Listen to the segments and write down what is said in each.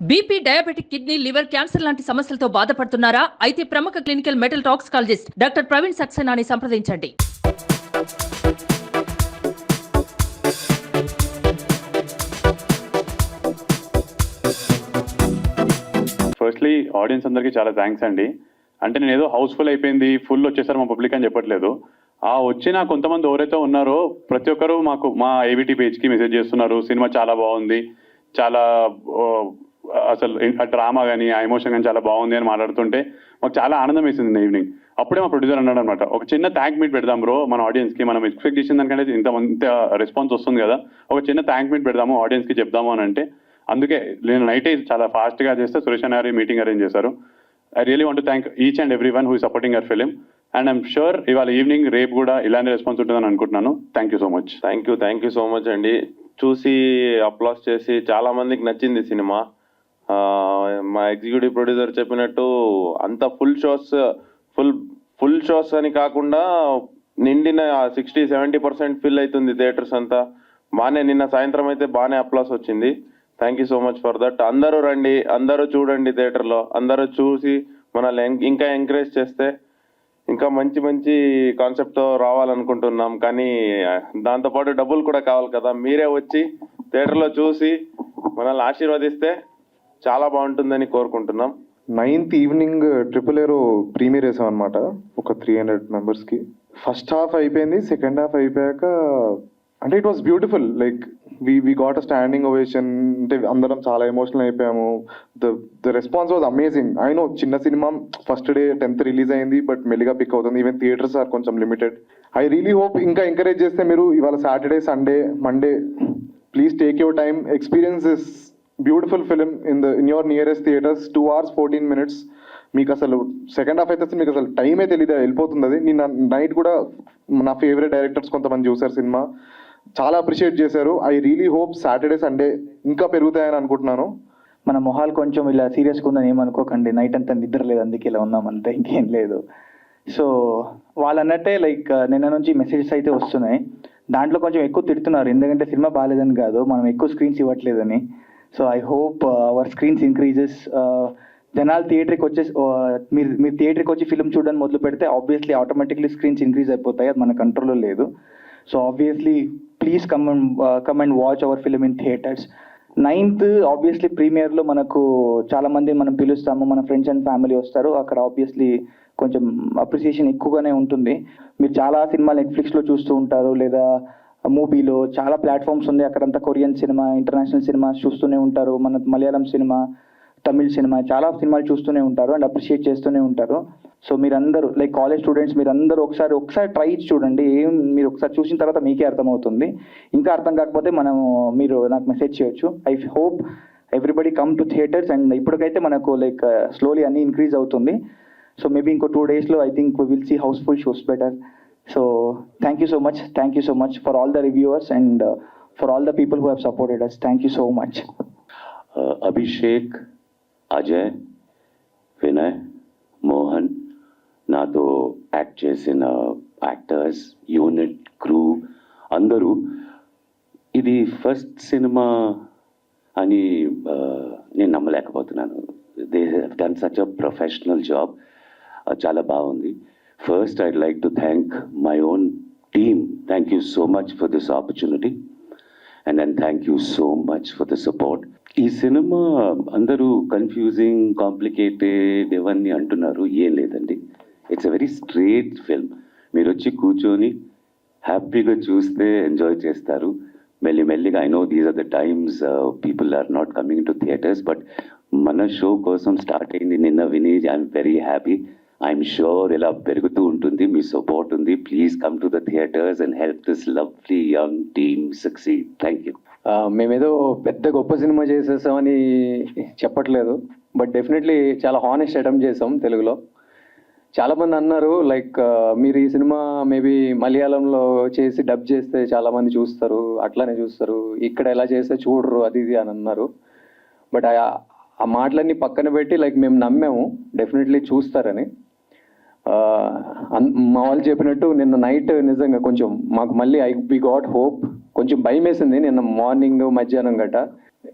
BP diabetic kidney liver cancer లాంటి సమస్యలతో బాధపడుతున్నారా? అయితే ప్రముఖ clinical metal toxicologist doctor Praveen సక్సేనాని సంప్రదించండి. ఫస్ట్లీ ఆడియన్స్ అందరికీ చాలా థ్యాంక్స్ అండి. అంటే నేను ఏదో హౌస్ఫుల్ అయిపోయింది ఫుల్ వచ్చేసారు మా పబ్లిక్ అని చెప్పట్లేదు. ఆ వచ్చిన కొంతమంది ఎవరైతే ఉన్నారో ప్రతి ఒక్కరు మాకు మా ఏవిటీ పేజ్కి మెసేజ్ చేస్తున్నారు. సినిమా చాలా బాగుంది చాలా అసలు ఆ డ్రామా కానీ ఆ ఎమోషన్ కానీ చాలా బాగుంది అని మాట్లాడుతుంటే మాకు చాలా ఆనందం వేసింది ఈవినింగ్. అప్పుడే మా ప్రొడ్యూసర్ అన్నాడు అనమాట ఒక చిన్న థ్యాంక్ మీట్ పెడదాం బ్రో మన ఆడియన్స్కి మనం ఎక్స్పెక్ట్ చేసిన దానికంటే ఇంత ఇంత రెస్పాన్స్ వస్తుంది కదా ఒక చిన్న థ్యాంక్ మీట్ పెడదాము ఆడియన్స్కి చెప్దాము అని అంటే అందుకే నేను నైట్ చాలా ఫాస్ట్గా చేస్తే సురేష్ అన్న గారి మీటింగ్ అరేంజ్ చేశారు. I really want thank each and every one who supporting our film and I'm sure ఇవాళ ఈవినింగ్ రేపు కూడా ఇలాంటి రెస్పాన్స్ ఉంటుందని అనుకుంటున్నాను. Thank you so much thank you thank you so much అండి. చూసి అప్లాస్ చేసి చాలా మందికి నచ్చింది సినిమా. మా ఎగ్జిక్యూటివ్ ప్రొడ్యూసర్ చెప్పినట్టు అంత full shows full full shows అని కాకుండా నిండిన సిక్స్టీ సెవెంటీ పర్సెంట్ ఫిల్ అవుతుంది థియేటర్స్ అంతా. బాగానే నిన్న సాయంత్రం అయితే బాగానే అప్లాస్ వచ్చింది. Thank you so much for that అందరూ రండి అందరూ చూడండి థియేటర్లో. అందరూ చూసి మనల్ని ఎం- ఇంకా ఎంకరేజ్ చేస్తే ఇంకా మంచి మంచి కాన్సెప్ట్తో రావాలనుకుంటున్నాం. కానీ దాంతోపాటు డబ్బులు కూడా కావాలి కదా. మీరే వచ్చి థియేటర్లో చూసి మనల్ని ఆశీర్వదిస్తే చాలా బాగుంటుందని కోరుకుంటున్నాం. Ninth evening triple aero premiere వేసాం అనమాట ఒక త్రీ హండ్రెడ్ మెంబర్స్కి ఫస్ట్ హాఫ్ అయిపోయింది సెకండ్ హాఫ్ అయిపోయాక అంటే it was beautiful like we we got a standing ovation అంటే అందరం చాలా ఎమోషనల్ అయిపోయాము. The the response was amazing I know చిన్న సినిమా ఫస్ట్ డే టెన్త్ రిలీజ్ అయింది బట్ మెల్లిగా పిక్ అవుతుంది. ఈవెన్ థియేటర్స్ ఆర్ కొంచెం లిమిటెడ్ ఐ రియలీ హోప్ ఇంకా ఎంకరేజ్ చేస్తే మీరు ఇవాళ Saturday Sunday Monday please take your time experience is beautiful film in the in your nearest theatres two hours fourteen minutes మీకు అసలు second half అయితే అసలు మీకు అసలు టైమే తెలియదు వెళ్ళిపోతుంది అది. నేను నైట్ కూడా నా ఫేవరెట్ డైరెక్టర్స్ కొంతమంది చూశారు సినిమా. చాలా అప్రిషియేట్ చేశారు. I really hope Saturday Sunday ఇంకా పెరుగుతాయని అనుకుంటున్నాను. మన మొహాలు కొంచెం ఇలా సీరియస్గా ఉందని ఏమనుకోకండి. నైట్ అంతా నిద్ర లేదు అందుకే ఇలా ఉన్నాం అంతే ఇంకేం లేదు. సో వాళ్ళు అన్నట్టే లైక్ uh, నిన్న నుంచి మెసేజెస్ అయితే వస్తున్నాయి. దాంట్లో కొంచెం ఎక్కువ తిడుతున్నారు. ఎందుకంటే సినిమా బాగాలేదని కాదు మనం ఎక్కువ screens ఇవ్వట్లేదని. So I hope our screens increases జనాలు థియేటర్కి వచ్చేసి uh, మీరు మీరు థియేటర్కి వచ్చి ఫిల్మ్ చూడడానికి మొదలు పెడితే ఆబ్వియస్లీ ఆటోమేటిక్లీ స్క్రీన్స్ ఇంక్రీజ్ అయిపోతాయి. అది మన కంట్రోల్లో లేదు. So obviously please come and come and watch our film in theatres ninth obviously ప్రీమియర్లో మనకు చాలా మంది మనం పిలుస్తాము. మన ఫ్రెండ్స్ అండ్ ఫ్యామిలీ వస్తారు. అక్కడ ఆబ్వియస్లీ కొంచెం అప్రిసియేషన్ ఎక్కువగానే ఉంటుంది. మీరు చాలా సినిమాలు నెట్ఫ్లిక్స్లో చూస్తూ ఉంటారు. లేదా మూవీలో చాలా ప్లాట్ఫామ్స్ ఉంది అక్కడంతా కొరియన్ సినిమా ఇంటర్నేషనల్ సినిమా చూస్తూనే ఉంటారు. మన మలయాళం సినిమా తమిళ్ సినిమా చాలా సినిమాలు చూస్తూనే ఉంటారు అండ్ అప్రిషియేట్ చేస్తూనే ఉంటారు. సో మీరందరూ లైక్ కాలేజ్ స్టూడెంట్స్ మీరందరూ ఒకసారి ఒకసారి ట్రై చూడండి. ఏం మీరు ఒకసారి చూసిన తర్వాత మీకే అర్థమవుతుంది. ఇంకా అర్థం కాకపోతే మనం మీరు నాకు మెసేజ్ చేయొచ్చు. I hope everybody come to theatres and ఇప్పటికైతే మనకు లైక్ స్లోలీ అన్ని ఇంక్రీజ్ అవుతుంది. సో మేబీ ఇంకో టూ డేస్లో I think will see housefull shows better so thank you so much thank you so much for all the reviewers and for all the people who have supported us thank you so much Uh, Abhishek Ajay Vinay Mohan నాతో act చేసిన actors unit crew అందరూ ఇది first cinema అని నేను నమ్మలేకపోతున్నాను. They done such a professional job చాలా బాగుంది. First I'd like to thank my own thank you so much for this opportunity and and thank you so much for the support ఈ సినిమా అందరూ confusing complicated ఇవన్నీ అంటున్నారు. ఏం లేదండి. It's a very straight film మీరు వచ్చి కూర్చొని హ్యాపీగా చూస్తే ఎంజాయ్ చేస్తారు. మెల్లి మెల్లిగా I know these are the times people are not coming to theatres but మన షో కోసం స్టార్ట్ అయింది నిన్న విని I'm very happy I'm sure ఇలా పెరుగుతూ ఉంటుంది. మీ సపోర్ట్ ఉంది. Please come to the theatres and help this lovely young team succeed thank you మేమేదో పెద్ద గొప్ప సినిమా చేసేసామని చెప్పట్లేదు. బట్ డెఫినెట్లీ చాలా హానెస్ట్ అటెంప్ట్ చేసాం తెలుగులో. చాలామంది అన్నారు లైక్ మీరు ఈ సినిమా మేబీ మలయాళంలో చేసి డబ్ చేస్తే చాలామంది చూస్తారు అట్లానే చూస్తారు. ఇక్కడ ఎలా చేస్తే చూడరు అది ఇది అని అన్నారు. బట్ ఆ మాటలన్నీ పక్కన పెట్టి లైక్ మేము నమ్మాము. డెఫినెట్లీ చూస్తారని. మా వాళ్ళు చెప్పినట్టు నిన్న నైట్ నిజంగా కొంచెం మాకు మళ్ళీ ఐ బి గాట్ హోప్ కొంచెం భయం వేసింది నిన్న మార్నింగ్ మధ్యాహ్నం గట.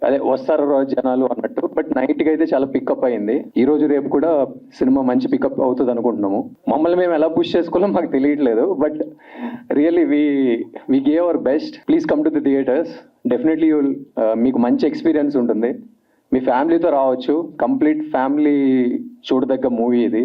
అదే వస్తారు రోజు జనాలు అన్నట్టు. బట్ నైట్కి అయితే చాలా పికప్ అయింది. ఈ రోజు రేపు కూడా సినిమా మంచి పికప్ అవుతుంది అనుకుంటున్నాము. మమ్మల్ని మేము ఎలా పుష్ చేసుకోవాలో మాకు తెలియట్లేదు. But really we we gave our best please come to the theatres definitely మీకు మంచి ఎక్స్పీరియన్స్ ఉంటుంది. మీ ఫ్యామిలీతో రావచ్చు. కంప్లీట్ ఫ్యామిలీ చూడదగ్గ మూవీ ఇది.